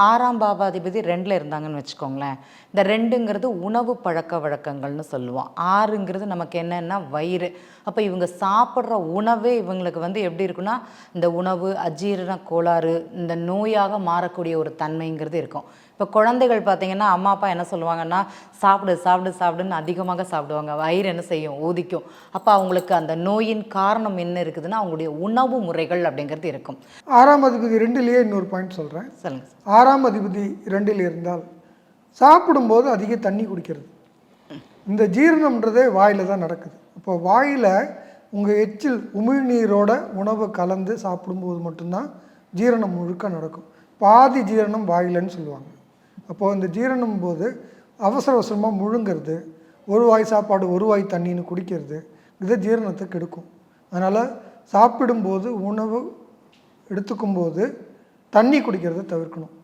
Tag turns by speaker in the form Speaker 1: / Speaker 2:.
Speaker 1: ஆறாம் பாவாதிபதி ரெண்டில் இருந்தாங்கன்னு வச்சுக்கோங்களேன். இந்த ரெண்டுங்கிறது உணவு பழக்க வழக்கங்கள்னு சொல்லுவோம். ஆறுங்கிறது நமக்கு என்னன்னா வயிறு. அப்போ இவங்க சாப்பிட்ற உணவே இவங்களுக்கு வந்து எப்படி இருக்குன்னா இந்த உணவு அஜீரண கோளாறு இந்த நோயாக மாறக்கூடிய ஒரு தன்மைங்கிறது இருக்கும். இப்போ குழந்தைகள் பார்த்தீங்கன்னா அம்மா அப்பா என்ன சொல்லுவாங்கன்னா சாப்பிடு சாப்பிடு சாப்பிடுன்னு அதிகமாக சாப்பிடுவாங்க. வயிறு என்ன செய்யும்? ஊதிக்கும். அப்போ அவங்களுக்கு அந்த நோயின் காரணம் என்ன இருக்குதுன்னா அவங்களுடைய உணவு முறைகள் அப்படிங்கிறது இருக்கும்.
Speaker 2: ஆறாம் அதிபதி ரெண்டுலேயே இன்னொரு பாயிண்ட் சொல்கிறேன்
Speaker 1: சொல்லுங்க
Speaker 2: ஆறாம் அதிபதி ரெண்டில் இருந்தால் சாப்பிடும்போது அதிக தண்ணி குடிக்கிறது. இந்த ஜீரணம்ன்றதே வாயில் தான் நடக்குது. இப்போ வாயில் உங்கள் எச்சில் உமிழ்நீரோட உணவை கலந்து சாப்பிடும்போது மட்டும்தான் ஜீரணம் முழுக்க நடக்கும். பாதி ஜீரணம் வாயிலன்னு சொல்லுவாங்க. அப்போது இந்த ஜீரணம் போது அவசர அவசரமாக முழுங்கிறது ஒரு வாய் சாப்பாடு ஒரு வாய் தண்ணின்னு குடிக்கிறது இது ஜீரணத்தை கெடுக்கும். அதனால் சாப்பிடும்போது உணவு எடுத்துக்கும்போது தண்ணி குடிக்கிறத தவிர்க்கணும்.